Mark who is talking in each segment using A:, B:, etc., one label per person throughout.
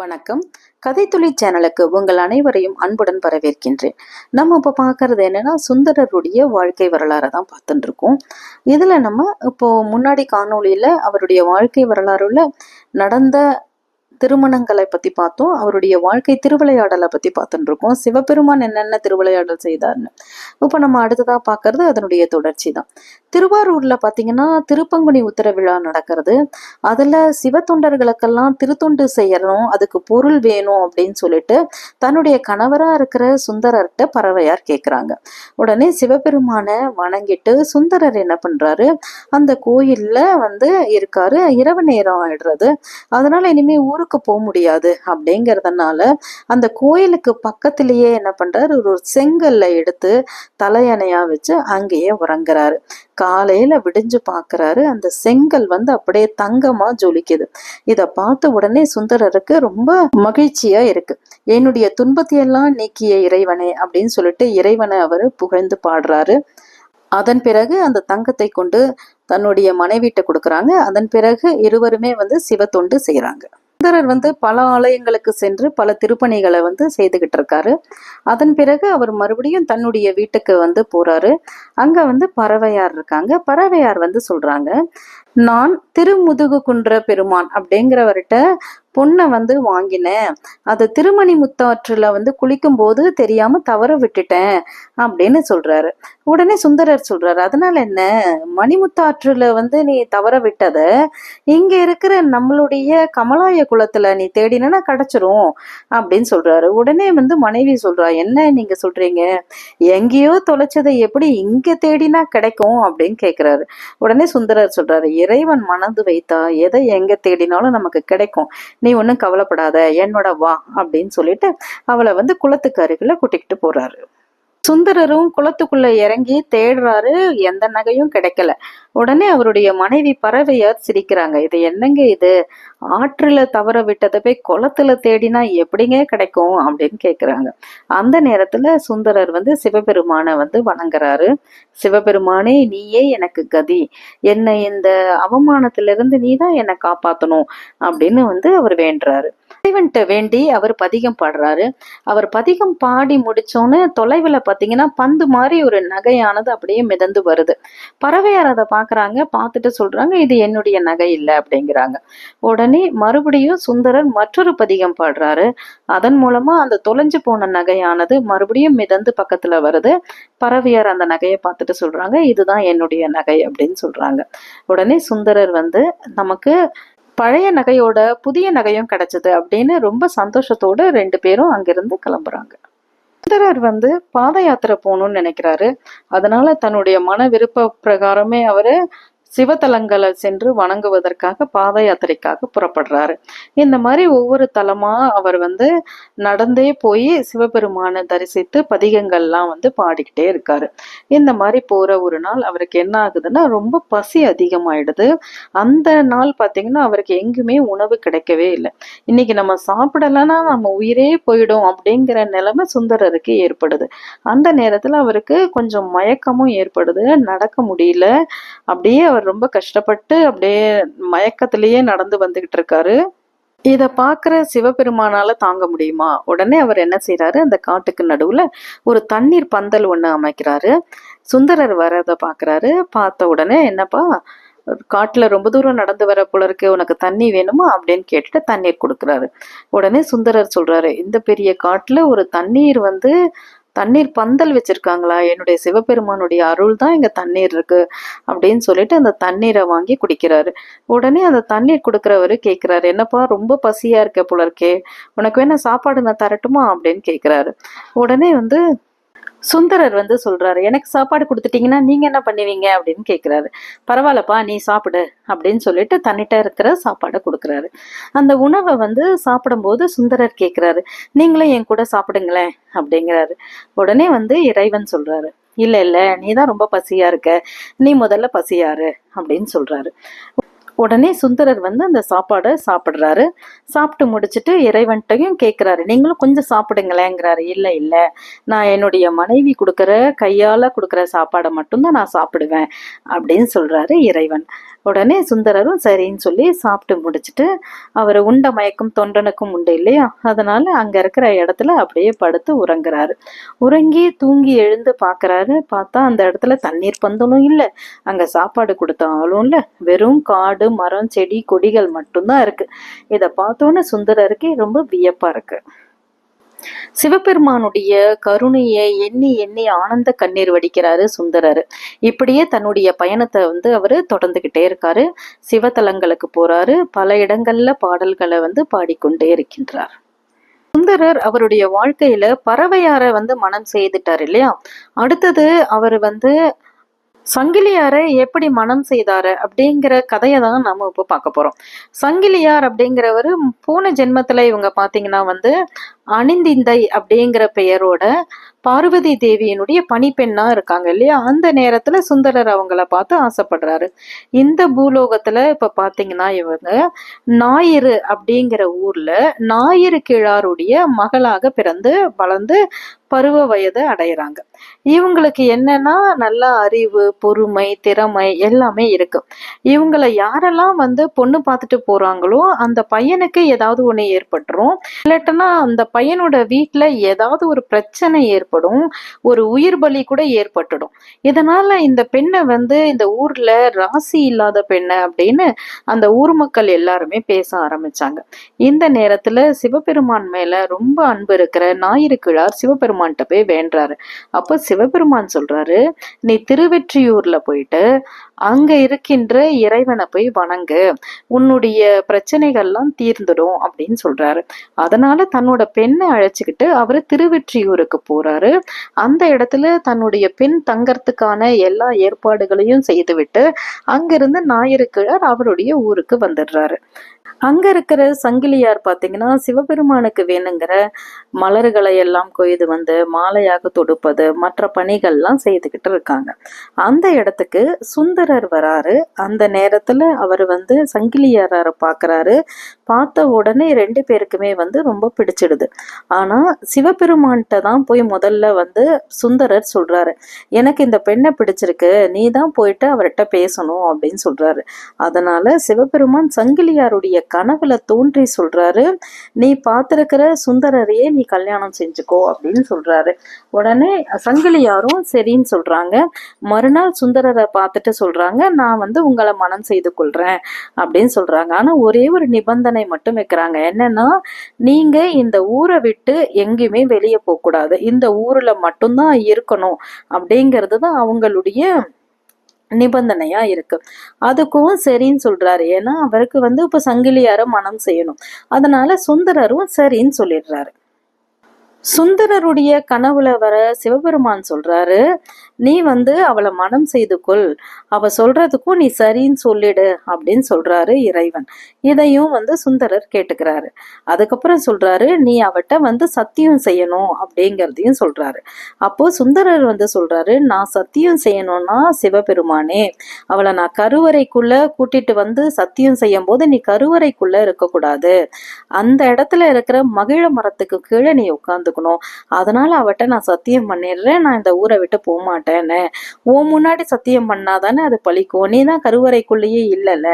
A: வணக்கம். கதைத்துளி சேனலுக்கு உங்கள் அனைவரையும் அன்புடன் வரவேற்கின்றேன். நம்ம இப்போ பார்க்கறது என்னன்னா சுந்தரருடைய வாழ்க்கை வரலாறை தான் பார்த்துட்டு இருக்கோம். இதில் நம்ம இப்போ முன்னாடி காணொளியில் அவருடைய வாழ்க்கை வரலாறுல நடந்த திருமணங்களை பற்றி பார்த்தோம். அவருடைய வாழ்க்கை திருவிளையாடலை பற்றி பார்த்துட்டு இருக்கோம் சிவபெருமான் என்னென்ன திருவிளையாடல் செய்தார்னு. இப்போ நம்ம அடுத்ததாக பார்க்கறது அதனுடைய தொடர்ச்சி தான். திருவாரூரில் பார்த்தீங்கன்னா திருப்பங்குனி உத்தர விழா நடக்கிறது. அதில் சிவத்தொண்டர்களுக்கெல்லாம் திருத்தொண்டு செய்யணும் அதுக்கு பொருள் வேணும் அப்படின்னு சொல்லிட்டு தன்னுடைய கணவராக இருக்கிற சுந்தரர்கிட்ட பறவையார் கேட்குறாங்க உடனே சிவபெருமானை வணங்கிட்டு சுந்தரர் என்ன பண்ணுறாரு அந்த கோயிலில் வந்து இருக்காரு. இரவு நேரம் ஆயிடுறது. அதனால இனிமே ஊருக்கு போக முடியாது அப்படிங்கிறதுனால அந்த கோயிலுக்கு பக்கத்திலேயே என்ன பண்ணுறாரு ஒரு செங்கல்ல எடுத்து தலையணையா வச்சு அங்கேயே உறங்குறாரு. காலையில விடிஞ்சு பார்க்குறாரு அந்த செங்கல் வந்து அப்படியே தங்கமா ஜொலிக்குது. இதை பார்த்த உடனே சுந்தரருக்கு ரொம்ப மகிழ்ச்சியா இருக்கு. என்னுடைய துன்பத்தையெல்லாம் நீக்கிய இறைவனே அப்படின்னு சொல்லிட்டு இறைவனை அவர் புகழ்ந்து பாடுறாரு. அதன் பிறகு அந்த தங்கத்தை கொண்டு தன்னுடைய மனைவிட்ட கொடுக்குறாங்க. அதன் பிறகு இருவருமே வந்து சிவத்தொண்டு செய்கிறாங்க சுந்தரர் வந்து பல ஆலயங்களுக்கு சென்று பல திருப்பணிகளை வந்து செய்துகிட்டு இருக்காரு. அதன் பிறகு அவர் மறுபடியும் தன்னுடைய வீட்டுக்கு வந்து போறாரு. அங்க வந்து பறவையார் இருக்காங்க. பறவையார் வந்து சொல்றாங்க நான் திருமுதுகு குன்ற பெருமான் அப்படிங்கிறவர்கிட்ட பொண்ணை வந்து வாங்கினேன். அது திருமணி முத்தாற்றுல வந்து குளிக்கும் போது தெரியாம தவற விட்டுட்டேன் அப்படின்னு சொல்றாரு. உடனே சுந்தரர் சொல்றாரு அதனால என்ன? மணிமுத்தாற்றுல வந்து நீ தவற விட்டத? இங்க இருக்கிற நம்மளுடைய கமலாய குளத்துல நீ தேடினா கிடைச்சிரும் அப்படின்னு சொல்றாரு. உடனே வந்து மனைவி சொல்றா என்ன நீங்க சொல்றீங்க? எங்கேயோ தொலைச்சதை எப்படி இங்க தேடினா கிடைக்கும்? அப்படின்னு கேக்குறாரு. உடனே சுந்தரர் சொல்றாரு இறைவன் மணந்து வைத்தா எதை எங்க தேடினாலும் நமக்கு கிடைக்கும். நீ ஒன்றும் கவலைப்படாத என்னோட வா அப்படின்னு சொல்லிட்டு அவளை வந்து குளத்துக்கு அருகில் கூட்டிக்கிட்டு போறாரு. சுந்தரரும் குளத்துக்குள்ள இறங்கி தேடுறாரு. எந்த நகையும் கிடைக்கல. உடனே அவருடைய மனைவி பறவையார் சிரிக்கிறாங்க. இது என்னங்க இது? ஆற்றுல தவற விட்டதை போய் குளத்துல தேடினா எப்படிங்க கிடைக்கும்? அப்படின்னு கேக்குறாங்க. அந்த நேரத்துல சுந்தரர் வந்து சிவபெருமானை வந்து வணங்குறாரு. சிவபெருமானே நீயே எனக்கு கதி. என்னை இந்த அவமானத்திலிருந்து நீ தான் என்னை காப்பாத்தணும் அப்படின்னு வந்து அவர் வேண்டுறாரு. இறைவன்கிட்ட வேண்டி அவர் பதிகம் பாடுறாரு. அவர் பதிகம் பாடி முடிச்சோன்னு தொலைவில் பார்த்தீங்கன்னா பந்து மாதிரி ஒரு நகையானது அப்படியே மிதந்து வருது. பறவையார் அதை பார்க்குறாங்க பார்த்துட்டு சொல்றாங்க இது என்னுடைய நகை இல்லை அப்படிங்கிறாங்க. உடனே மறுபடியும் சுந்தரர் மற்றொரு பதிகம் பாடுறாரு. அதன் மூலமா அந்த தொலைஞ்சு போன நகையானது மறுபடியும் மிதந்து பக்கத்துல வருது. பறவையார் அந்த நகையை பார்த்துட்டு சொல்றாங்க இதுதான் என்னுடைய நகை அப்படின்னு சொல்றாங்க. உடனே சுந்தரர் வந்து நமக்கு பழைய நகையோட புதிய நகையும் கிடைச்சது அப்படின்னு ரொம்ப சந்தோஷத்தோடு ரெண்டு பேரும் அங்கிருந்து கிளம்புறாங்க. சுந்தரர் வந்து பாத யாத்திரை போகணும்னு நினைக்கிறாரு. அதனால தன்னுடைய மன விருப்ப பிரகாரமே அவரு சிவத்தலங்களை சென்று வணங்குவதற்காக பாத யாத்திரைக்காக புறப்படுறாரு. இந்த மாதிரி ஒவ்வொரு தலமா அவர் வந்து நடந்தே போய் சிவபெருமானை தரிசித்து பதிகங்கள்லாம் வந்து பாடிக்கிட்டே இருக்காரு. இந்த மாதிரி போற ஒரு நாள் அவருக்கு என்ன ஆகுதுன்னா ரொம்ப பசி அதிகமாயிடுது. அந்த நாள் பார்த்தீங்கன்னா அவருக்கு எங்குமே உணவு கிடைக்கவே இல்லை. இன்னைக்கு நம்ம சாப்பிடலைன்னா நம்ம உயிரே போயிடும் அப்படிங்கிற நிலைமை சுந்தரருக்கு ஏற்படுது. அந்த நேரத்துல அவருக்கு கொஞ்சம் மயக்கமும் ஏற்படுது. நடக்க முடியல. அப்படியே அவர் ரொம்ப கஷ்டப்பட்டு அப்படியே மயக்கத்திலேயே நடந்து வந்துகிட்டு இருக்காரு. இதை பார்க்குற சிவபெருமானால தாங்க முடியுமா? உடனே அவர் என்ன செய்யறாரு அந்த காட்டுக்கு நடுவுல ஒரு தண்ணீர் பந்தல் ஒன்று அமைக்கிறாரு. சுந்தரர் வரதை பார்க்குறாரு. பார்த்த உடனே என்னப்பா காட்டுல ரொம்ப தூரம் நடந்து வர போல இருக்கு உனக்கு தண்ணி வேணுமா? அப்படின்னு கேட்டுட்டு தண்ணீர் கொடுக்குறாரு. உடனே சுந்தரர் சொல்றாரு இந்த பெரிய காட்டில் ஒரு தண்ணீர் வந்து தண்ணீர் பந்தல் வச்சிருக்காங்களா? என்னுடைய சிவபெருமானுடைய அருள் தான் இங்க தண்ணீர் இருக்கு அப்படின்னு சொல்லிட்டு அந்த தண்ணீரை வாங்கி குடிக்கிறாரு. உடனே அந்த தண்ணீர் கொடுக்குறவரு கேட்கிறாரு என்னப்பா ரொம்ப பசியா இருக்க போல இருக்கே. உனக்கு வேணா சாப்பாடு நான் தரட்டுமா? அப்படின்னு கேட்கிறாரு உடனே வந்து சுந்தரர் வந்து சொல்றாரு எனக்கு சாப்பாடு கொடுத்துட்டீங்கன்னா நீங்க என்ன பண்ணுவீங்க? அப்படின்னு கேக்குறாரு. பரவாயில்லப்பா நீ சாப்பிடு அப்படின்னு சொல்லிட்டு தன்னிட்ட இருக்கிற சாப்பாடை கொடுக்குறாரு. அந்த உணவை வந்து சாப்பிடும்போது சுந்தரர் கேக்குறாரு நீங்களும் என் கூட சாப்பிடுங்களேன் அப்படிங்கிறாரு. உடனே வந்து இறைவன் சொல்றாரு இல்ல இல்ல நீ தான் ரொம்ப பசியா இருக்க நீ முதல்ல பசியாரு அப்படின்னு சொல்றாரு. உடனே சுந்தரர் வந்து அந்த சாப்பாடை சாப்பிட்றாரு. சாப்பிட்டு முடிச்சுட்டு இறைவன்ட்டையும் கேட்குறாரு. நீங்களும் கொஞ்சம் சாப்பிடுங்களேங்கிறாரு இல்லை இல்லை. நான் என்னுடைய மனைவி கொடுக்குற கையால் கொடுக்குற சாப்பாடை மட்டும்தான் நான் சாப்பிடுவேன். அப்படின்னு சொல்கிறாரு இறைவன். உடனே சுந்தரரும் சரின்னு சொல்லி சாப்பிட்டு முடிச்சுட்டு அவர் உண்ட மயக்கம் தொண்டனுக்கும் உண்டு இல்லையா? அதனால அங்க இருக்கிற இடத்துல அப்படியே படுத்து உறங்குறாரு. உறங்கி தூங்கி எழுந்து பார்க்குறாரு பார்த்தா அந்த இடத்துல தண்ணீர் பந்தலும் இல்லை. அங்க சாப்பாடு கொடுத்தாலும் இல்லை. வெறும் காடு மரம் செடி கொடிகள் மட்டும்தான் இருக்கு. இதை பார்த்தோன்னே சுந்தரருக்கு ரொம்ப வியப்பா இருக்கு. சிவபெருமானுடைய கருணையை எண்ணி எண்ணி ஆனந்த கண்ணீர் வடிக்கிறாரு சுந்தரர். இப்படியே தன்னுடைய பயணத்தை வந்து அவர் தொடர்ந்துகிட்டே இருக்காரு. சிவத்தலங்களுக்கு போறாரு. பல இடங்கள்ல பாடல்களை வந்து பாடிக்கொண்டே இருக்கின்றார். சுந்தரர் அவருடைய வாழ்க்கையில பறவையார வந்து மனம் செய்துட்டார் இல்லையா? அடுத்தது அவர் வந்து சங்கிலியாரை எப்படி மனம் செய்தாரு அப்படிங்கிற கதையை தான் நம்ம இப்போ பார்க்க போறோம். சங்கிலியார் அப்படிங்கிறவர் போன ஜென்மத்துல இவங்க பாத்தீங்கன்னா வந்து அணிந்திந்தை அப்படிங்கிற பெயரோட பார்வதி தேவியினுடைய பணிப்பெண்ணா இருக்காங்க இல்லையா? அந்த நேரத்துல சுந்தரர் அவங்கள பார்த்து ஆசைப்படுறாரு. இந்த பூலோகத்துல இப்ப பாத்தீங்கன்னா இவங்க ஞாயிறு அப்படிங்கிற ஊர்ல ஞாயிறு கிழாருடைய மகளாக பிறந்து வளர்ந்து பருவ வயதை அடையிறாங்க. இவங்களுக்கு என்னன்னா நல்ல அறிவு பொறுமை திறமை எல்லாமே இருக்கு. இவங்களை யாரெல்லாம் வந்து பொண்ணு பார்த்துட்டு போறாங்களோ அந்த பையனுக்கு ஏதாவது ஒண்ணு ஏற்பட்டுரும். இல்லாட்டனா அந்த பையனோட வீட்டில் ஏதாவது ஒரு பிரச்சனை ஏற்படும் ஒரு உயிர் பலி கூட ஏற்பட்டுடும். இதனால இந்த பெண்ணை வந்து இந்த ஊர்ல ராசி இல்லாத பெண்ணை அப்படின்னு அந்த ஊர் மக்கள் எல்லாருமே பேச ஆரம்பிச்சாங்க. இந்த நேரத்துல சிவபெருமான் மேல ரொம்ப அன்பு இருக்கிற ஞாயிறு கிழார் சிவபெருமான்கிட்ட போய் வேண்டாரு அப்போ சிவபெருமான் சொல்றாரு நீ திருவெற்றியூர்ல போயிட்டு அங்க இருக்கின்ற இறைவனை போய் வணங்கு. உன்னுடைய பிரச்சனைகள்லாம் தீர்ந்துடும் அப்படின்னு சொல்றாரு. அதனால தன்னோட பெண்ணை அழைச்சிக்கிட்டு அவர் திருவெற்றியூருக்கு போறாரு. அந்த இடத்துல தன்னுடைய பெண் தங்கறதுக்கான எல்லா ஏற்பாடுகளையும் செய்துவிட்டு அங்கிருந்து ஞாயிறுக்கிழர் அவருடைய ஊருக்கு வந்துடுறாரு. அங்கே இருக்கிற சங்கிலியார் பார்த்தீங்கன்னா சிவபெருமானுக்கு வேணுங்கிற மலர்களை எல்லாம் கொய்து வந்து மாலையாக தொடுப்பது மற்ற பணிகள்லாம் செய்துக்கிட்டு இருக்காங்க. அந்த இடத்துக்கு சுந்தரர் வராரு. அந்த நேரத்தில் அவர் வந்து சங்கிலியாரை பார்க்கறாரு பார்த்த உடனே ரெண்டு பேருக்குமே வந்து ரொம்ப பிடிச்சிடுது. ஆனால் சிவபெருமான்கிட்ட தான் போய் முதல்ல வந்து சுந்தரர் சொல்கிறாரு எனக்கு இந்த பெண்ணை பிடிச்சிருக்கு. நீ தான் போயிட்டு அவர்கிட்ட பேசணும் அப்படின்னு சொல்கிறாரு அதனால் சிவபெருமான் சங்கிலியாருடைய கனவுல தோன்றி சொல்றாரு நீ பார்த்திருக்கிற சுந்தரரையே நீ கல்யாணம் செஞ்சுக்கோ அப்படின்னு சொல்றாரு. உடனே சங்கிலியாரும் சரின்னு சொல்றாங்க. மறுநாள் சுந்தரரை பார்த்துட்டு சொல்றாங்க நான் வந்து உங்களை மனம் செய்து கொள்றேன் அப்படின்னு சொல்றாங்க. ஆனா ஒரே ஒரு நிபந்தனை மட்டும் வைக்கிறாங்க. என்னன்னா நீங்க இந்த ஊரை விட்டு எங்கேயுமே வெளியே போகக்கூடாது. இந்த ஊர்ல மட்டும்தான் இருக்கணும் அப்படிங்கிறது தான் அவங்களுடைய நிபந்தனையா இருக்கு. அதுக்கும் சரின்னு சொல்றாரு. ஏன்னா அவருக்கு வந்து இப்ப சங்கிலியார மனம் செய்யணும். அதனால சுந்தரரும் சரின்னு சொல்லிடுறாரு. சுந்தரருடைய கனவுல வர சிவபெருமான் சொல்றாரு நீ வந்து அவளை மனம் செய்து கொள். அவ சொல்றதுக்கும் நீ சரின்னு சொல்லிடு அப்படின்னு சொல்றாரு இறைவன். இதையும் வந்து சுந்தரர் கேட்டுக்கிறாரு. அதுக்கப்புறம் சொல்றாரு நீ அவட்ட வந்து சத்தியம் செய்யணும் அப்படிங்கிறதையும் சொல்றாரு. அப்போ சுந்தரர் வந்து சொல்றாரு நான் சத்தியம் செய்யணும்னா சிவபெருமானே அவளை நான் கருவறைக்குள்ள கூட்டிட்டு வந்து சத்தியம் செய்யும் போது நீ கருவறைக்குள்ள இருக்கக்கூடாது. அந்த இடத்துல இருக்கிற மகிழ மரத்துக்கு கீழே நீ உட்காந்து உட்காந்துக்கணும் அதனால அவட்ட நான் சத்தியம் பண்ணிடுறேன். நான் இந்த ஊரை விட்டு போக மாட்டேன்னு உன் முன்னாடி சத்தியம் பண்ணாதானே அது பழிக்கும். நீ தான் கருவறைக்குள்ளேயே இல்லைல்ல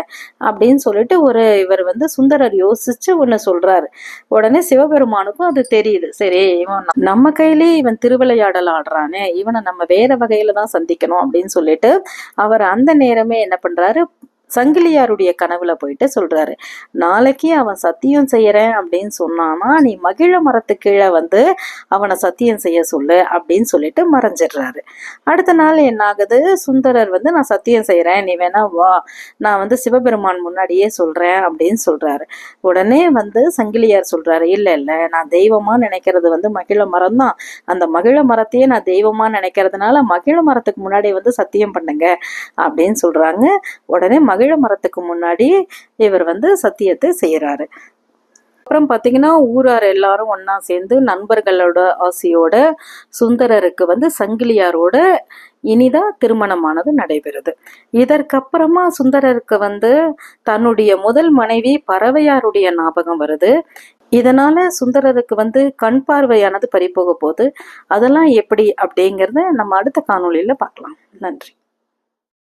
A: அப்படின்னு சொல்லிட்டு ஒரு இவர் வந்து சுந்தரர் யோசிச்சு ஒன்று சொல்றாரு. உடனே சிவபெருமானுக்கும் அது தெரியுது. சரி இவன் நம்ம கையிலேயே இவன் திருவிளையாடல் ஆடுறானே. இவனை நம்ம வேற வகையில தான் சந்திக்கணும் அப்படின்னு சொல்லிட்டு அவர் அந்த நேரமே என்ன பண்றாரு சங்கிலியாருடைய கனவுல போயிட்டு சொல்றாரு நாளைக்கு அவன் சத்தியம் செய்யறேன் அப்படின்னு சொன்னானா நீ மகிழ மரத்து கீழே வந்து அவனை சத்தியம் செய்ய சொல்லு அப்படின்னு சொல்லிட்டு மறைஞ்சிடுறாரு. அடுத்த நாள் என்ன ஆகுது சுந்தரர் வந்து நான் சத்தியம் செய்யறேன் நீ வேணா வா நான் வந்து சிவபெருமான் முன்னாடியே சொல்றேன் அப்படின்னு சொல்றாரு. உடனே வந்து சங்கிலியார் சொல்றாரு இல்ல இல்ல நான் தெய்வமா நினைக்கிறது வந்து மகிழ மரம் தான். அந்த மகிழ மரத்தையே நான் தெய்வமா நினைக்கிறதுனால மகிழ மரத்துக்கு முன்னாடி வந்து சத்தியம் பண்ணுங்க அப்படின்னு சொல்றாங்க. உடனே மகிழ மரத்துக்கு முன்னாடி இவர் வந்து சத்தியத்தை செய்கிறாரு அப்புறம் பார்த்தீங்கன்னா ஊரார் எல்லாரும் ஒன்றா சேர்ந்து நண்பர்களோட ஆசையோட சுந்தரருக்கு வந்து சங்கிலியாரோட இனிதா திருமணமானது நடைபெறுது. இதற்கப்புறமா சுந்தரருக்கு வந்து தன்னுடைய முதல் மனைவி பறவையாருடைய ஞாபகம் வருது. இதனால சுந்தரருக்கு வந்து கண் பார்வையானது பறிபோக போகுது. அதெல்லாம் எப்படி அப்படிங்கிறத நம்ம அடுத்த காணொலியில் பார்க்கலாம். நன்றி.